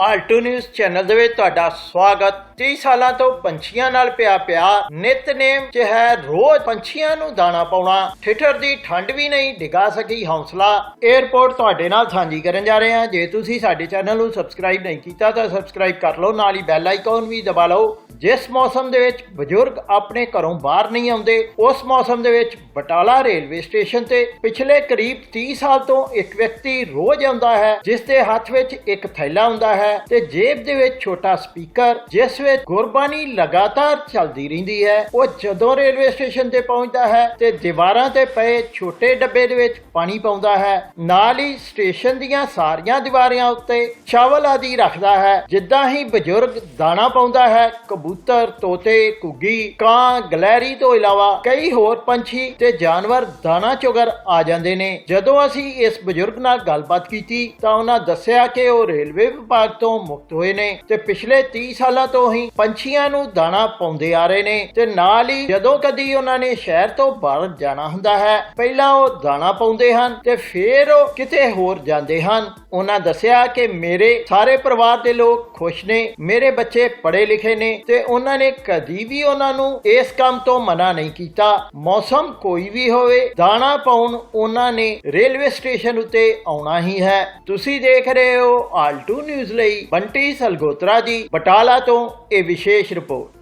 Alto news channel ਦੇ ਵਿੱਚ ਤੁਹਾਡਾ ਸਵਾਗਤ। 30 ਸਾਲਾਂ ਤੋਂ ਪੰਛੀਆਂ ਨਾਲ ਪਿਆ ਪਿਆ ਨਿਤਨੇਮ ਚ ਹੈ ਰੋਜ਼ ਪੰਛੀਆਂ ਨੂੰ ਦਾਣਾ ਪਾਉਣਾ। ਠਿਠਰ ਦੀ ਠੰਡ ਵੀ ਨਹੀਂ, ਡਿਗਾ ਸਕੀ ਹੌਸਲਾ। 에어ਪੋਰਟ ਤੁਹਾਡੇ ਨਾਲ ਸਾਂਝੀ ਕਰਨ ਜਾ ਰਹੇ ਹਾਂ। ਜੇ ਤੁਸੀਂ ਸਾਡੇ ਚੈਨਲ ਨੂੰ ਸਬਸਕ੍ਰਾਈਬ ਨਹੀਂ ਕੀਤਾ ਤਾਂ ਸਬਸਕ੍ਰਾਈਬ ਕਰ ਲਓ, ਨਾਲ ਹੀ ਬੈਲ ਆਈਕਨ ਵੀ ਦਬਾ ਲਓ। ਜਿਸ ਮੌਸਮ ਦੇ ਵਿੱਚ ਬਜ਼ੁਰਗ ਆਪਣੇ ਘਰੋਂ ਬਾਹਰ ਨਹੀਂ ਆਉਂਦੇ, ਉਸ ਮੌਸਮ ਦੇ ਵਿੱਚ ਬਟਾਲਾ ਰੇਲਵੇ ਸਟੇਸ਼ਨ ਤੇ ਪਿਛਲੇ ਕਰੀਬ 30 ਸਾਲ ਤੋਂ ਇੱਕ ਵਿਅਕਤੀ ਰੋਜ਼ ਆਉਂਦਾ ਹੈ, ਜਿਸ ਦੇ ਹੱਥ ਵਿੱਚ ਇੱਕ ਥੈਲਾ ਹੁੰਦਾ ਹੈ। ਤੇ ਜੇਬ ਦੇ ਵਿੱਚ ਛੋਟਾ ਸਪੀਕਰ, ਜਿਸ ਵਿੱਚ ਗੁਰਬਾਣੀ ਲਗਾਤਾਰ ਚੱਲਦੀ ਰਹਿੰਦੀ ਹੈ, ਉਹ ਜਦੋਂ ਰੇਲਵੇ ਸਟੇਸ਼ਨ ਤੇ ਪਹੁੰਚਦਾ ਹੈ ਤੇ ਦੀਵਾਰਾਂ ਤੇ ਪਏ ਛੋਟੇ ਡੱਬੇ ਦੇ ਵਿੱਚ ਪਾਣੀ ਪਾਉਂਦਾ ਹੈ। ਨਾਲ ਹੀ ਸਟੇਸ਼ਨ ਦੀਆਂ ਸਾਰੀਆਂ ਦੀਵਾਰਾਂ ਉੱਤੇ ਚਾਵਲ ਆਦਿ ਰੱਖਦਾ ਹੈ, ਜਿੱਦਾਂ ਹੀ ਬਜ਼ੁਰਗ ਦਾਣਾ ਪਾਉਂਦਾ ਹੈ, ਕਬੂਤਰ, ਤੋਤੇ, ਘੁੱਗੀ, ਕਾਂ, ਗਲੈਰੀ ਤੋਂ ਇਲਾਵਾ ਕਈ ਹੋਰ ਪੰਛੀ ਤੇ ਜਾਨਵਰ ਦਾਣਾ ਚੁਗਰ ਆ ਜਾਂਦੇ ਨੇ। ਜਦੋਂ ਅਸੀਂ ਇਸ ਬਜ਼ੁਰਗ ਨਾਲ ਗੱਲਬਾਤ ਕੀਤੀ ਤਾਂ ਉਹਨਾਂ ਦੱਸਿਆ ਕਿ ਉਹ ਰੇਲਵੇ ਵਿਭਾਗ ਤੋਂ ਮੁਕਤ ਹੋਏ ਨੇ ਤੇ ਪਿਛਲੇ 30 ਸਾਲਾਂ ਤੋਂ ਹੀ ਪੰਛੀਆਂ ਨੂੰ ਦਾਣਾ ਪਾਉਂਦੇ ਆ ਰਹੇ ਨੇ ਤੇ ਨਾਲ ਹੀ ਜਦੋਂ ਕਦੀ ਉਹਨਾਂ ਨੇ ਸ਼ਹਿਰ ਤੋਂ ਬਾਹਰ ਜਾਣਾ ਹੁੰਦਾ ਹੈ, ਪਹਿਲਾਂ ਉਹ ਦਾਣਾ ਪਾਉਂਦੇ ਹਨ ਤੇ ਫਿਰ ਉਹ ਕਿਤੇ ਹੋਰ ਜਾਂਦੇ ਹਨ। ਉਹਨਾਂ ਦੱਸਿਆ ਕਿ ਮੇਰੇ ਸਾਰੇ ਪਰਿਵਾਰ ਦੇ ਲੋਕ ਖੁਸ਼ ਨੇ, ਮੇਰੇ ਬੱਚੇ ਪੜ੍ਹੇ ਲਿਖੇ ਨੇ ਤੇ ਉਹਨਾਂ ਨੇ ਕਦੀ ਵੀ ਉਹਨਾਂ ਨੂੰ ਇਸ ਕੰਮ ਤੋਂ ਮਨਾ ਨਹੀਂ ਕੀਤਾ। ਮੌਸਮ ਕੋਈ ਵੀ ਹੋਵੇ, ਦਾਣਾ ਪਾਉਣ ਉਹਨਾਂ ਨੇ ਰੇਲਵੇ ਸਟੇਸ਼ਨ ਉੱਤੇ ਆਉਣਾ ਹੀ ਹੈ। ਤੁਸੀਂ ਦੇਖ ਰਹੇ ਹੋ ਆਲਟੂ ਨਿਊਜ਼ ਲਈ ਬੰਟੀ ਸਲਗੋਤਰਾ ਜੀ ਬਟਾਲਾ ਤੋਂ ਇਹ ਵਿਸ਼ੇਸ਼ ਰਿਪੋਰਟ।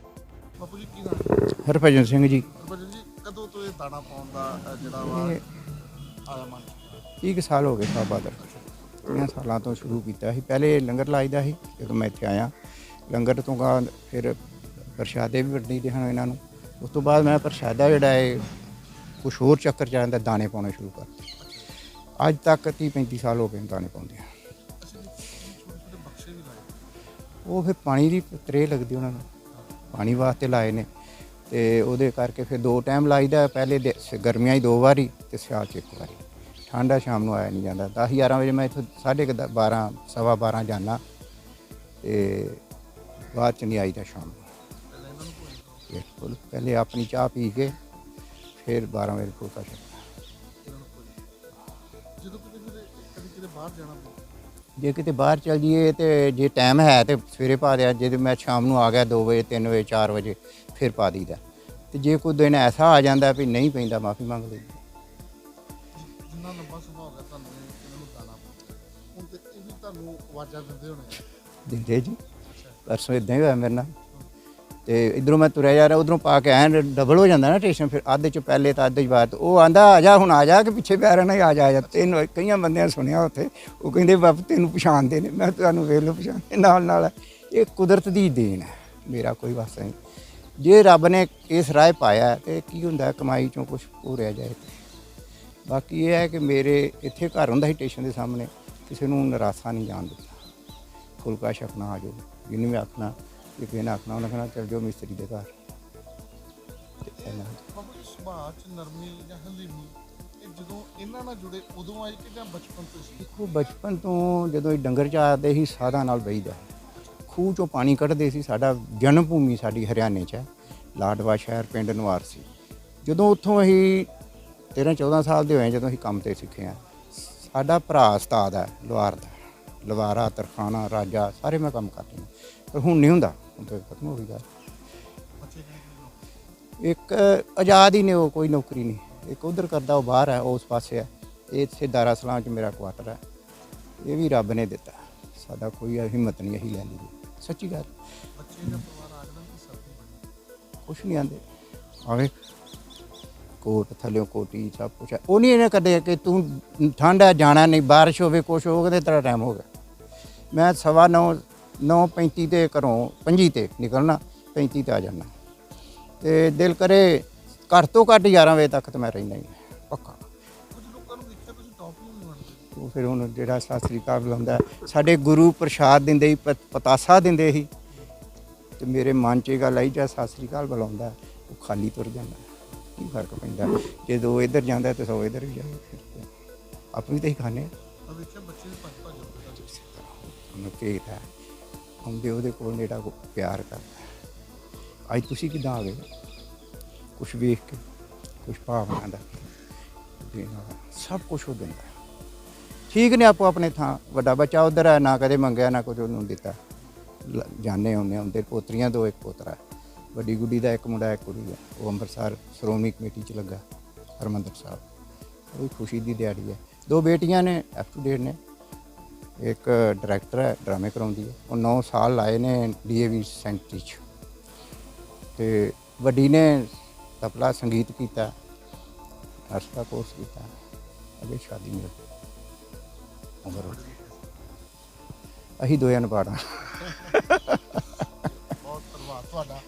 ਬਾਪੂ ਜੀ ਕੀ ਨਾਮ ਹੈ? ਹਰਭਜਨ ਸਿੰਘ ਜੀ। ਹਰਭਜਨ ਜੀ ਕਦੋਂ ਤੋਂ ਇਹ ਦਾਣਾ ਪਾਉਣ ਦਾ ਅ, ਜਿਹੜਾ ਵਾ ਇਹ ਆਇਆ ਮਨ? 30 ਸਾਲ ਹੋ ਗਏ ਸਾਬਾਦਰ ਇਹਨਾਂ ਸਾਲਾਂ ਤੋਂ ਸ਼ੁਰੂ ਕੀਤਾ ਸੀ। ਪਹਿਲੇ ਲੰਗਰ ਲਾਈਦਾ ਸੀ ਜਦੋਂ ਮੈਂ ਇੱਥੇ ਆਇਆ। ਲੰਗਰ ਤੋਂ ਬਾਅਦ ਫਿਰ ਪ੍ਰਸ਼ਾਦੇ ਵੀ ਵੰਡੀ ਦੇ ਹਨ ਇਹਨਾਂ ਨੂੰ। ਉਸ ਤੋਂ ਬਾਅਦ ਮੈਂ ਪ੍ਰਸ਼ਾਦਾ ਜਿਹੜਾ ਹੈ ਕੁਝ ਹੋਰ ਚੱਕਰ ਚ ਆਂਦਾ ਦਾਣੇ ਪਾਉਣੇ ਸ਼ੁਰੂ ਕਰਤੇ। ਅੱਜ ਤੱਕ 30 35 ਸਾਲ ਹੋ ਗਏ ਦਾਣੇ ਪਾਉਂਦੇ ਆ ਉਹ ਫਿਰ ਪਾਣੀ ਦੀ ਤਰੇ ਲੱਗਦੀ ਉਹਨਾਂ ਨੂੰ। ਪਾਣੀ ਵਾਸਤੇ ਲਾਏ ਨੇ। ਤੇ ਉਹਦੇ ਕਰਕੇ ਫਿਰ ਦੋ ਟਾਈਮ ਲਾਈਦਾ ਪਹਿਲੇ ਦੇ- ਸ- ਗਰਮੀਆਂ 'ਚ ਦੋ ਵਾਰੀ ਤੇ ਸਿਆਲ ਚ ਇੱਕ ਵਾਰੀ। ਠੰਡਾ ਸ਼ਾਮ ਨੂੰ ਆਇਆ ਨਹੀਂ ਜਾਂਦਾ। 10 11 ਵਜੇ ਮੈਂ ਇੱਥੋਂ ਸਾਢੇ ਕੁ ਦ- 12 ਸਵਾ 12 ਜਾਣਾ ਤੇ ਬਾਅਦ ਚ ਨਹੀਂ ਆਈਦਾ ਸ਼ਾਮ ਨੂੰ। ਬਿਲਕੁਲ। ਪਹਿਲੇ ਆਪਣੀ ਚਾਹ ਪੀ ਕੇ ਫਿਰ 12 ਵਜੇ ਫੁਲਕਾ ਛਕਣਾ ਜਦੋਂ ਕਿਤੇ ਕਿਤੇ, ਕਦੀ ਕਿਤੇ ਬਾਹਰ ਜਾਣਾ ਪਵੇ ਜੇ ਕਿਤੇ ਬਾਹਰ ਚਲ ਜਾਈਏ ਤੇ ਜੇ ਟਾਈਮ ਹੈ ਤੇ ਸਵੇਰੇ ਪਾ ਦਿਆ ਜੇ ਮੈਂ ਸ਼ਾਮ ਨੂੰ ਆ ਗਿਆ 2 ਵਜੇ 3 ਵਜੇ 4 ਵਜੇ ਫਿਰ ਪਾ ਦਈਦਾ। ਤੇ ਜੇ ਕੋਈ ਦਿਨ ਐਸਾ ਆ ਜਾਂਦਾ ਵੀ ਨਹੀਂ ਪੈਂਦਾ ਮਾਫੀ ਮੰਗ ਲਈ ਜਿੰਨਾ ਲੰਬਾ ਸੁਭਾਅ ਹੋ ਗਿਆ ਤੁਹਾਨੂੰ ਇਹ- ਇਹਨਾਂ ਦਾਣਾ ਹੁਣ ਤੇ ਇਹ ਵੀ ਤੁਹਾਨੂੰ ਆਵਾਜ਼ਾਂ ਦਿੰਦੇ ਹੋਣੇ। ਦਿੰਦੇ ਜੀ। ਪਰਸੋਂ ਇਦਾਂ ਹੀ ਹੋਇਆ ਮੇਰੇ ਨਾਲ। ਤੇ ਇਧਰੋਂ ਮੈਂ ਤੁਰਿਆ ਜਾ ਰਿਹਾ, ਉਧਰੋਂ ਪਾ ਕੇ ਐਨ ਡਬਲ ਹੋ ਜਾਂਦਾ ਨਾ ਸਟੇਸ਼ਨ ਫਿਰ ਅੱਧੇ ਚ ਪਹਿਲੇ ਤਾਂ ਅੱਧੇ ਚ ਬਾਅਦ, ਉਹ ਆਂਦਾ, ਆ ਜਾ ਹੁਣ, ਆ ਜਾ, ਕਿ ਪਿੱਛੇ ਪਿਆ ਰਹਿਣਾ ਆ ਜਾ ਆ ਜਾ। ਤੈਨੂੰ ਕਈਆਂ ਬੰਦਿਆਂ ਨੇ ਸੁਣਿਆ ਉੱਥੇ, ਉਹ ਕਹਿੰਦੇ, ਬਾਪ, ਤੈਨੂੰ ਪਛਾਣਦੇ ਨੇ। ਮੈਂ ਤੁਹਾਨੂੰ ਵੇਖ ਲਓ, ਪਛਾਣਦੇ ਨਾਲ ਨਾਲ, ਇਹ ਕੁਦਰਤ ਦੀ ਦੇਣ ਹੈ, ਮੇਰਾ ਕੋਈ ਵਾਸਤਾ ਨਹੀਂ। ਜੇ ਰੱਬ ਨੇ ਇਸ ਰਾਹ ਪਾਇਆ ਹੈ ਤੇ ਕੀ ਹੁੰਦਾ, ਕਮਾਈ ਚੋਂ ਕੁਝ ਰਿਹਾ ਜਾਏ। ਤੇ। ਬਾਕੀ ਇਹ ਹੈ ਕਿ ਮੇਰੇ ਇੱਥੇ ਘਰ ਹੁੰਦਾ ਸੀ ਸਟੇਸ਼ਨ ਦੇ ਸਾਹਮਣੇ, ਕਿਸੇ ਨੂੰ ਨਿਰਾਸ਼ਾ ਨਹੀਂ ਜਾਣ ਦਿੱਤਾ। ਫੁਲਕਾ ਛਕਣਾ ਆ ਜਾਓ ਜਿਹਨੂੰ ਮੈਂ ਆਖਣਾ ਕਿ ਕਿਸੇ ਨੇ ਆਖਣਾ ਉਹਨੇ ਕਹਿਣਾ ਚੱਲ ਜਾਓ ਮਿਸਤਰੀ ਦੇ ਘਰ। ਤੇ ਇਹਨਾਂ ਬਾਪੂ ਜੀ ਸੁਭਾਅ ਚ ਨਰਮੀ ਜਾਂ ਹਲੀਮੀ ਇਹ ਜਦੋਂ ਇਹਨਾਂ ਨਾਲ ਜੁੜੇ ਉਦੋਂ ਆਈ ਕਿ ਜਾਂ ਬਚਪਨ ਤੋਂ ਸੀ? ਦੇਖੋ ਬਚਪਨ ਤੋਂ ਜਦੋਂ ਇਹ ਡੰਗਰ ਚਾਰਦੇ ਸੀ ਸਾਧਾਂ ਨਾਲ ਬਈਦਾ। ਖੂਹ ਚੋਂ ਪਾਣੀ ਕੱਢਦੇ ਸੀ ਸਾਡਾ ਜਨਮ ਭੂਮੀ ਸਾਡੀ ਹਰਿਆਣੇ 'ਚ ਹੈ ਲਾਡਵਾ ਸ਼ਹਿਰ ਪਿੰਡ ਨਵਾਰ ਸੀ। ਜਦੋਂ ਉੱਥੋਂ ਅਸੀਂ 13 14 ਸਾਲ ਦੇ ਹੋਏ ਜਦੋਂ ਅਸੀਂ ਕੰਮ ਤੇ ਸਿੱਖੇ ਆ ਸਾਡਾ ਭਰਾ ਉਸਤਾਦ ਹੈ ਲੁਹਾਰ ਦਾ ਲਵਾਰਾ ਤਰਖਾਣਾ ਰਾਜਾ ਸਾਰੇ ਮੈਂ ਕੰਮ ਕਰਦੇ ਪਰ ਹੁਣ ਨਹੀਂ ਹੁੰਦਾ। ਹੁਣ ਤਾਂ ਖਤਮ ਹੋ ਗਈ ਗੱਲ। ਇੱਕ ਆਜ਼ਾਦ ਹੀ ਨੇ ਉਹ ਕੋਈ ਨੌਕਰੀ ਨਹੀਂ। ਇੱਕ ਉਧਰ ਕਰਦਾ ਉਹ ਬਾਹਰ ਹੈ ਉਸ ਪਾਸੇ ਹੈ। ਇਹ ਇੱਥੇ ਦਾਰਾ ਸਲਾਮ ਚ ਮੇਰਾ ਕੁਆਟਰ ਹੈ। ਇਹ ਵੀ ਰੱਬ ਨੇ ਦਿੱਤਾ। ਸਾਡਾ ਕੋਈ ਹਿੰਮਤ ਨਹੀਂ ਅਸੀਂ ਲੈ ਲਈ ਸੱਚੀ ਗੱਲ। ਬੱਚੇ ਪਰਿਵਾਰ ਕਿ ਬਣੀ ਕੁਛ ਨਹੀਂ ਆਂਦੇ। ਆਵੇ ਕੋਟ ਥੱਲਿਓ ਕੋਟੀ ਸਭ ਕੁਛ ਹੈ। ਉਹ ਨਹੀਂ ਇਹਨੇ ਕਦੇ ਕਿ ਤੂੰ ਠੰਡ ਹੈ ਜਾਣਾ ਨਹੀਂ ਬਾਰਿਸ਼ ਹੋਵੇ ਕੁਛ ਹੋਵੇ ਤੇ ਤੇਰਾ ਟਾਈਮ ਹੋ ਗਿਆ। ਮੈਂ ਸਵਾ ਨੌ ਨੌ ਪੈਂਤੀ ਤੇ ਘਰੋਂ ਪੰਜੀ ਤੇ ਨਿਕਲਣਾ 35 ਤੇ ਆ ਜਾਣਾ। ਤੇ ਦਿਲ ਕਰੇ ਘੱਟ ਤੋਂ ਘੱਟ 11 ਵਜੇ ਤੱਕ ਤੇ ਮੈਂ ਰਹਿਣਾ ਹੀ ਹਾਂ, ਪੱਕਾ। ਨੂੰ ਉਹ ਫਿਰ ਹੁਣ ਜਿਹੜਾ ਸਾਸਰੀ ਕਾਲ ਬੁਲਾਉਂਦਾ ਹੈ, ਸਾਡੇ ਗੁਰੂ ਪ੍ਰਸ਼ਾਦ ਦਿੰਦੇ ਹੀ ਪਤਾਸਾ ਦਿੰਦੇ ਸੀ। ਤੇ ਮੇਰੇ ਮਨ 'ਚ ਇਹ ਗੱਲ ਆਈ ਜਾਂ ਸਾਸਰੀ ਕਾਲ ਬੁਲਾਉਂਦਾ ਹੈ, ਉਹ ਖਾਲੀ ਤੁਰ ਜਾਂਦਾ। ਕੀ ਫ਼ਰਕ ਪੈਂਦਾ? ਜਦੋਂ ਇੱਧਰ ਜਾਂਦਾ ਤੇ ਸੋ ਇੱਧਰ ਵੀ ਜਾਂਦਾ ਫਿਰ ਆਪਣੀ ਤਾਂ ਹੀ ਖਾਣੇ ਆ। ਦੇਖਿਆ ਬੱਚੇ ਵੀ ਭੱਜ ਭੱਜ। ਉਹਨੂੰ ਕੇਕ ਹੈ? ਆਉਂਦੇ ਉਹਦੇ ਕੋਲ ਜਿਹੜਾ ਕੋ ਪਿਆਰ ਕਰਦਾ ਅੱਜ ਤੁਸੀਂ ਕਿਦਾਂ ਆ ਗਏ? ਕੁਝ ਵੇਖ ਕੇ ਕੁਝ ਭਾਵਨਾ ਦਾ। ਸਭ ਕੁਝ ਉਹ ਦਿੰਦਾ। ਠੀਕ ਨੇ ਆਪੋ ਆਪਣੇ ਥਾਂ, ਵੱਡਾ ਬੱਚਾ ਉਧਰ ਹੈ ਨਾ ਕਦੇ ਮੰਗਿਆ, ਨਾ ਕੁਝ ਉਹਨੂੰ ਦਿੱਤਾ। ਲ- ਜਾਣੇ ਹੁੰਦੇ ਆ, ਉਹਦੇ ਪੋਤਰੀਆਂ ਦੋ, ਇੱਕ ਪੋਤਰਾ। ਵੱਡੀ ਗੁੱਡੀ ਦਾ ਇੱਕ ਮੁੰਡਾ, ਇੱਕ ਕੁੜੀ ਹੈ ਉਹ ਅੰਮ੍ਰਿਤਸਰ ਸ਼੍ਰੋਮਣੀ ਕਮੇਟੀ ਚ ਲੱਗਾ, ਹਰਮੰਦਰ ਸਾਹਿਬ। ਉਹ ਖੁਸ਼ੀ ਦੀ ਦਿਹਾੜੀ ਹੈ। ਦੋ ਬੇਟੀਆਂ ਨੇ ਅਪ ਟੂ ਡੇਟ ਨੇ। ਇੱਕ ਡਾਇਰੈਕਟਰ ਹੈ ਡਰਾਮੇ ਕਰਾਉਂਦੀ ਹੈ। ਉਹ 9 ਸਾਲ ਲਾਏ ਨੇ ਡੀਏਵੀ ਸੈਂਟਰੀ ਚ। ਤੇ ਵੱਡੀ ਨੇ ਤਬਲਾ ਸੰਗੀਤ ਕੀਤਾ ਨਰਸ ਦਾ ਕੋਰਸ ਕੀਤਾ ਅਗੇ ਸ਼ਾਦੀ ਮੇਰੀ ਉਮਰ ਹੋ ਗਈ। ਅਸੀਂ ਦੋਆਂ ਨੂੰ ਪਾੜਾਂ। ਬਹੁਤ ਧੰਨਵਾਦ ਤੁਹਾਡਾ।